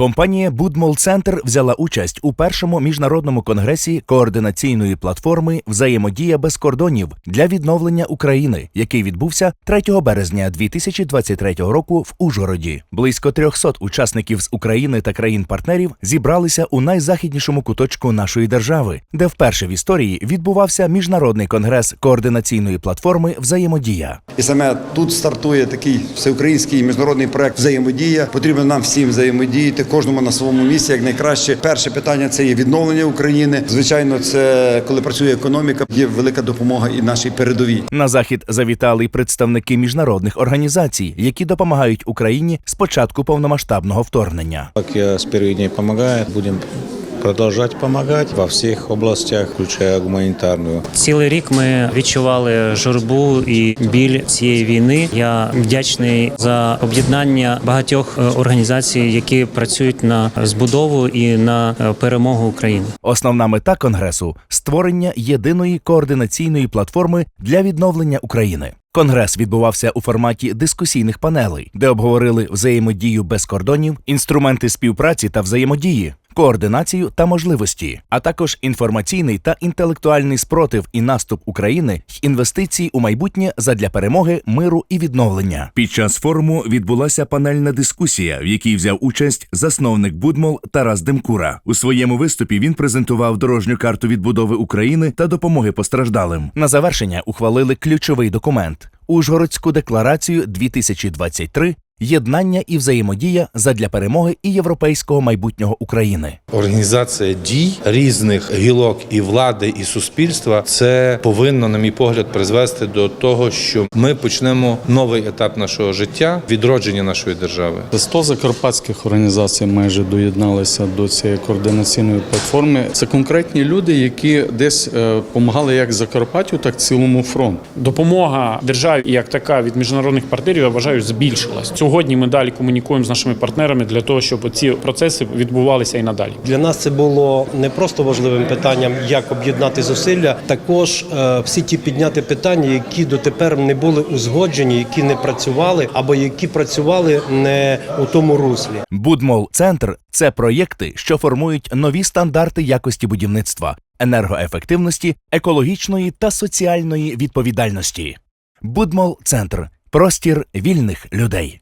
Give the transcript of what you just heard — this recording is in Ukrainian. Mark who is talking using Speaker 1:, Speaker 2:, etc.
Speaker 1: Компанія Будмол Центр взяла участь у першому міжнародному конгресі координаційної платформи Взаємодія без кордонів для відновлення України, який відбувся 3 березня 2023 року в Ужгороді. Близько 300 учасників з України та країн-партнерів зібралися у найзахіднішому куточку нашої держави, де вперше в історії відбувався міжнародний конгрес координаційної платформи Взаємодія.
Speaker 2: І саме тут стартує такий всеукраїнський міжнародний проект взаємодія. Потрібно нам всім взаємодіяти, кожному на своєму місці. Як найкраще, перше питання це є відновлення України. Звичайно, це коли працює економіка, є велика допомога і нашій передовій.
Speaker 1: На захід завітали й представники міжнародних організацій, які допомагають Україні з початку повномасштабного вторгнення.
Speaker 3: Так, я с первых дней помогаю, будем продолжать помогать во всех областях, включая гуманитарную.
Speaker 4: Цілий рік ми відчували журбу і біль цієї війни. Я вдячний за об'єднання багатьох е, організацій, які працюють на збудову і на е, перемогу України.
Speaker 1: Основна мета конгресу створення єдиної координаційної платформи для відновлення України. Конгрес відбувався у форматі дискусійних панелей, де обговорили взаємодію без кордонів, інструменти співпраці та взаємодії, координацію та можливості, а також інформаційний та інтелектуальний спротив і наступ України й інвестиції у майбутнє задля перемоги, миру і відновлення. Під час форуму відбулася панельна дискусія, в якій взяв участь засновник Будмол Тарас Демкура. У своєму виступі він презентував дорожню карту відбудови України та допомоги постраждалим. На завершення ухвалили ключовий документ Ужгородську декларацію 2023 Єднання і взаємодія задля перемоги і європейського майбутнього України.
Speaker 5: Організація дій різних гілок і влади, і суспільства це повинно, на мій погляд, призвести до того, що ми почнемо новий етап нашого життя, відродження нашої держави.
Speaker 6: 100 закарпатських організацій майже доєдналися до цієї координаційної платформи. Це конкретні люди, які десь допомагали як Закарпаттю, так і цілому фронту.
Speaker 7: Допомога державі як така від міжнародних партнерів, я вважаю, збільшилась. Сьогодні ми далі комунікуємо з нашими партнерами для того, щоб ці процеси відбувалися і надалі.
Speaker 8: Для нас це було не просто важливим питанням, як об'єднати зусилля, також е, всі ті підняти питання, які дотепер не були узгоджені, які не працювали або які працювали не у тому руслі.
Speaker 1: Будмол Центр це проєкти, що формують нові стандарти якості будівництва, енергоефективності, екологічної та соціальної відповідальності. Будмол Центр простір вільних людей.